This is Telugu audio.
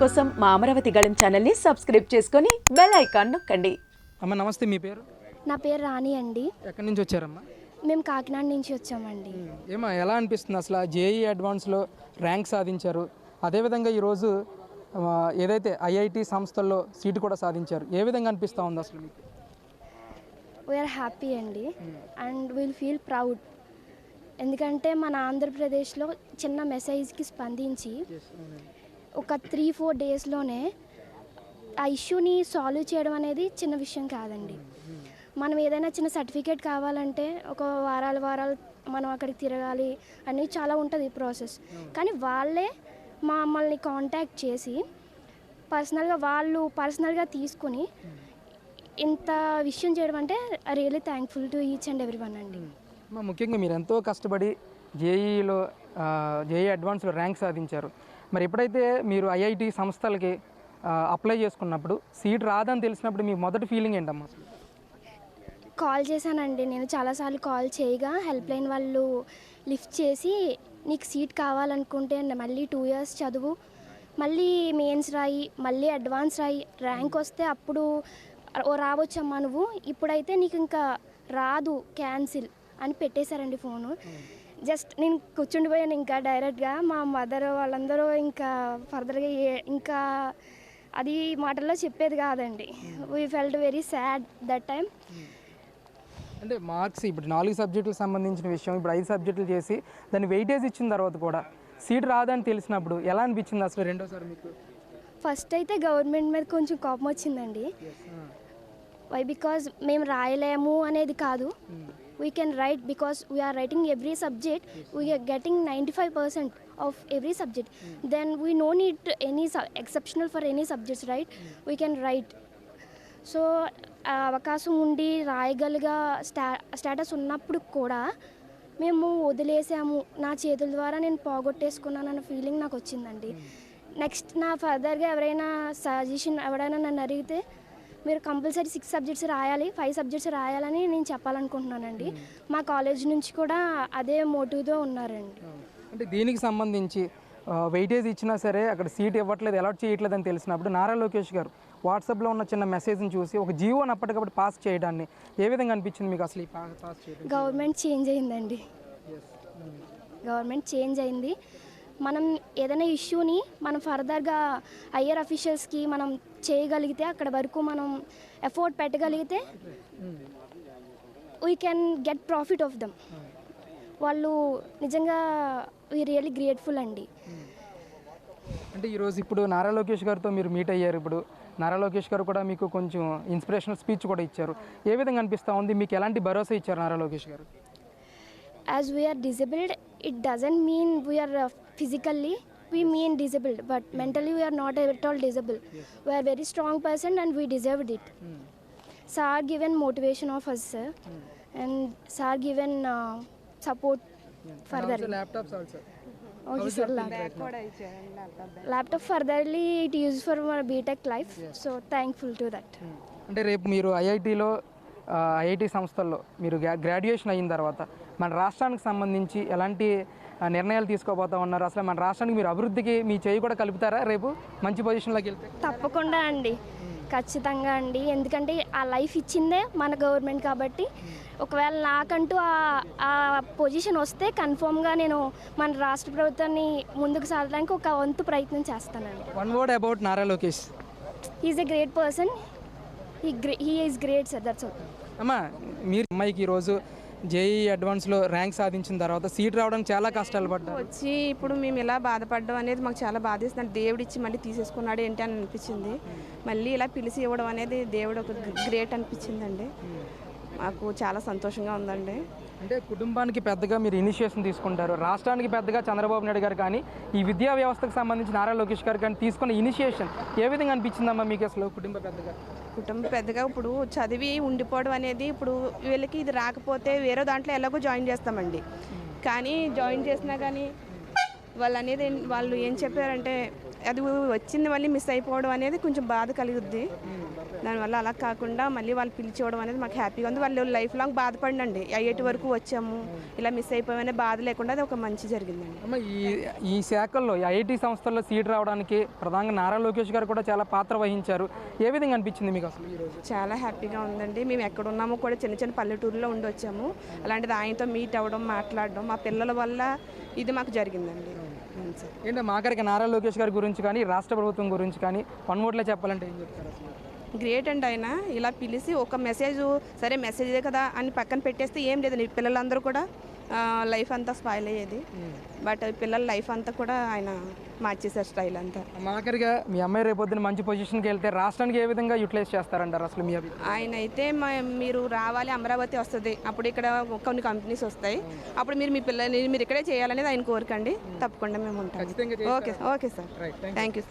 కోసం మా అమరావతి గళం ఛానల్ని సబ్స్క్రైబ్ చేసుకొని బెల్ ఐకాన్ నొక్కండి. అమ్మ నమస్తే మీ పేరు? నా పేరు రాణి అండి. ఎక్కడి నుంచి వచ్చారమ్మా? మేము కాకినాడ నుంచి వచ్చామండి. ఏమా ఎలా అనిపిస్తుంది అసలు జేఈ అడ్వాన్స్లో ర్యాంక్ సాధించారు? అదేవిధంగా ఈరోజు ఏదైతే ఐఐటి సంస్థల్లో సీటు కూడా సాధించారు ఏ విధంగా అనిపిస్తూ ఉంది అసలు మీకు? వీఆర్ హ్యాపీ అండి. అండ్ విల్ ఫీల్ ప్రౌడ్ ఎందుకంటే మన ఆంధ్రప్రదేశ్లో చిన్న మెసేజ్కి స్పందించి ఒక త్రీ ఫోర్ డేస్లోనే ఆ ఇష్యూని సాల్వ్ చేయడం అనేది చిన్న విషయం కాదండి. మనం ఏదైనా చిన్న సర్టిఫికేట్ కావాలంటే ఒక వారాలు వారాలు మనం అక్కడికి తిరగాలి అని చాలా ఉంటుంది ప్రాసెస్. కానీ వాళ్ళే మమ్మల్ని కాంటాక్ట్ చేసి పర్సనల్గా వాళ్ళు పర్సనల్గా తీసుకుని ఇంత విషయం చేయడం అంటే really thankful to each and every one అండి ముఖ్యంగా మీరు ఎంతో కష్టపడి జేఈలో జేఈ అడ్వాన్స్లో ర్యాంక్ సాధించారు. మరి ఎప్పుడైతే మీరు ఐఐటి సంస్థలకి అప్లై చేసుకున్నప్పుడు సీట్ రాదని తెలిసినప్పుడు మీ మొదటి ఫీలింగ్ ఏంటమ్మా? కాల్ చేశానండి. నేను చాలాసార్లు కాల్ చేయగా హెల్ప్ లైన్ వాళ్ళు లిఫ్ట్ చేసి నీకు సీట్ కావాలనుకుంటే మళ్ళీ టూ ఇయర్స్ చదువు. మళ్ళీ మెయిన్స్ రాయి మళ్ళీ అడ్వాన్స్ రాయి. ర్యాంక్ వస్తే అప్పుడు ఓ రావచ్చమ్మా నువ్వు. ఇప్పుడైతే నీకు ఇంకా రాదు క్యాన్సిల్ అని పెట్టేశారండి ఫోను. జస్ట్ నేను కూర్చుండిపోయాను ఇంకా డైరెక్ట్గా. మా మదర్ వాళ్ళందరూ ఇంకా ఫర్దర్గా ఏ- ఇంకా అది మాటల్లో చెప్పేది కాదండి. We felt very sad that time అంటే మార్క్స్ ఇప్పుడు నాలుగు సబ్జెక్టులకు సంబంధించిన విషయం ఇప్పుడు ఐదు సబ్జెక్టులు చేసి దాన్ని వెయిటేజ్ ఇచ్చిన తర్వాత కూడా సీట్ రాదని తెలిసినప్పుడు ఎలా అనిపించింది అసలు రెండోసారి మీకు? ఫస్ట్ అయితే గవర్నమెంట్ మీద కొంచెం కోపం వచ్చిందండి. వై బికాజ్ మేము రాయలేము అనేది కాదు. We can write because we are writing every subject we are getting ninety five percent of every subject then we no need any exceptional for any subjects right we can write so అవకాశం ఉండి రాయగలిగా స్టా స్టేటస్ ఉన్నప్పుడు కూడా మేము వదిలేసాము. నా చేతుల ద్వారా నేను పోగొట్టేసుకున్నాను అన్న ఫీలింగ్ నాకు వచ్చిందండి. నెక్స్ట్ నా ఫర్దర్గా ఎవరైనా సజెషన్ ఎవరైనా నన్ను అడిగితే మీరు కంపల్సరీ సిక్స్ సబ్జెక్ట్స్ రాయాలి ఫైవ్ సబ్జెక్ట్స్ రాయాలని నేను చెప్పాలనుకుంటున్నానండి. మా కాలేజ్ నుంచి కూడా అదే మోటివ్తో ఉన్నారండి. అంటే దీనికి సంబంధించి వెయిటేజ్ ఇచ్చినా సరే అక్కడ సీట్ ఇవ్వట్లేదు అలాట్ చేయట్లేదు అని తెలిసినప్పుడు నారా లోకేష్ గారు వాట్సాప్లో ఉన్న చిన్న మెసేజ్ని చూసి ఒక జీవోని అప్పటికప్పుడు పాస్ చేయడాన్ని ఏ విధంగా అనిపించింది మీకు అసలు ఈ పా- పాస్ చేయడం? గవర్నమెంట్ చేంజ్ అయిందండి. గవర్నమెంట్ చేంజ్ అయింది. మనం ఏదైనా ఇష్యూని మనం ఫర్దర్గా హయ్యర్ అఫీషియల్స్కి మనం చేయగలిగితే అక్కడ వరకు మనం effort పెట్టగలిగితే we can get profit of them వాళ్ళు నిజంగా వీ రియల్లీ గ్రేట్ఫుల్ అండి. అంటే ఈరోజు ఇప్పుడు నారా లోకేష్ గారితో మీరు మీట్ అయ్యారు ఇప్పుడు. నారా లోకేష్ గారు కూడా మీకు కొంచెం ఇన్స్పిరేషనల్ స్పీచ్ కూడా ఇచ్చారు. ఏ విధంగా అనిపిస్తూ ఉంది? మీకు ఎలాంటి భరోసా ఇచ్చారు Nara Lokesh garu? As we are disabled it doesn't mean we are physically we mean disabled but mentally we are not at all disabled we are very strong person and we deserved it sir given motivation of us sir and sir given uh, support further laptops also okay sir lap- laptop furtherly it used for my btech life so thankful to that అంటే రేపు మీరు ఐఐటిలో ఐఐటి సంస్థల్లో మీరు గ్రా- గ్రాడ్యుయేషన్ అయిన తర్వాత మన రాష్ట్రానికి సంబంధించి ఎలాంటి నిర్ణయాలు తీసుకోబోతా ఉన్నారు? అసలు మన రాష్ట్రానికి మీరు అభివృద్ధికి మీ చేయి కూడా కలుపుతారా రేపు? మంచి పొజిషన్లోకి వెళ్తే? తప్పకుండా అండి. ఖచ్చితంగా అండి. ఎందుకంటే ఆ లైఫ్ ఇచ్చిందే మన గవర్నమెంట్ కాబట్టి ఒకవేళ నాకంటూ ఆ- ఆ పొజిషన్ వస్తే కన్ఫామ్గా నేను మన రాష్ట్ర ప్రభుత్వాన్ని ముందుకు సాగడానికి ఒక వంతు ప్రయత్నం చేస్తానండి. One word about Nara Lokesh. Is a great person he grey he is great sir that's all అమ్మా మీరు అమ్మాయికి ఈరోజు జేఈ అడ్వాన్స్లో ర్యాంక్ సాధించిన తర్వాత సీట్ రావడానికి చాలా కష్టాలు పడ్డారు. వచ్చి ఇప్పుడు మేము ఇలా బాధపడడం అనేది మాకు చాలా బాధేస్తుంది దేవుడు ఇచ్చి మళ్ళీ తీసేసుకున్నాడు ఏంటి అని అనిపించింది. మళ్ళీ ఇలా పిలిచి ఇవ్వడం అనేది దేవుడు ఒక గ్రేట్ అనిపించిందండి. మాకు చాలా సంతోషంగా ఉందండి. అంటే కుటుంబానికి పెద్దగా మీరు ఇనిషియేషన్ తీసుకుంటారు. రాష్ట్రానికి పెద్దగా చంద్రబాబు నాయుడు గారు కానీ ఈ విద్యా వ్యవస్థకు సంబంధించి నారా లోకేష్ గారు కానీ తీసుకున్న ఇనిషియేషన్ ఏ విధంగా అనిపించిందమ్మా మీకు అసలు కుటుంబ పెద్దగా? కుటుంబ పెద్దగా ఇప్పుడు చదివి ఉండిపోవడం అనేది ఇప్పుడు వీళ్ళకి ఇది రాకపోతే వేరే దాంట్లో ఎలాగో జాయిన్ చేస్తామండి. కానీ జాయిన్ చేసినా కానీ వాళ్ళు అనేది వాళ్ళు ఏం చెప్పారంటే అది వచ్చింది మళ్ళీ మిస్ అయిపోవడం అనేది కొంచెం బాధ కలుగుద్ది. దానివల్ల అలా కాకుండా మళ్ళీ వాళ్ళు పిలిచివ్వడం అనేది మాకు హ్యాపీగా ఉంది. వాళ్ళు లైఫ్ లాంగ్ బాధపడినండి. ఐఐటి వరకు వచ్చాము. ఇలా మిస్ అయిపోయామనే బాధ లేకుండా అది ఒక మంచి జరిగిందండి. అమ్మ ఈ ఈ శాఖల్లో ఐఐటి సంస్థల్లో సీట్ రావడానికి ప్రధానంగా నారా లోకేష్ గారు కూడా చాలా పాత్ర వహించారు. ఏ విధంగా అనిపించింది మీకు అసలు చాలా హ్యాపీగా ఉందండి. మేము ఎక్కడ ఉన్నామో కూడా చిన్న చిన్న పల్లెటూరులో ఉండి వచ్చాము. అలాంటిది ఆయనతో మీట్ అవ్వడం మాట్లాడడం మా పిల్లల వల్ల ఇది మాకు జరిగిందండి. ఏంటంటే మాకరికి నారా లోకేష్ గారి గురించి కానీ రాష్ట్ర ప్రభుత్వం గురించి కానీ వన్ చెప్పాలంటే ఏం చెప్తారు అసలు? గ్రేట్ అండి ఆయన ఇలా పిలిచి ఒక మెసేజ్ సరే మెసేజే కదా అని పక్కన పెట్టేస్తే ఏం లేదండి పిల్లలందరూ కూడా లైఫ్ అంతా స్పాయిల్ అయ్యేది. బట్ పిల్లల లైఫ్ అంతా కూడా ఆయన మార్చేశారు స్టైల్ అంతా. మాకరిగా మీ అమ్మాయి రేపొద్దున మంచి పొజిషన్కి వెళ్తే రాష్ట్రానికి ఏ విధంగా యూటిలైజ్ చేస్తారంటారు అసలు మీ ఆయన అయితే మీరు రావాలి అమరావతి వస్తుంది. అప్పుడు ఇక్కడ కొన్ని కంపెనీస్ వస్తాయి. అప్పుడు మీరు మీ పిల్లల్ని మీరు ఇక్కడే చేయాలనేది ఆయన కోరికండి తప్పకుండా మేము ఉంటాం okay okay sir. Thank you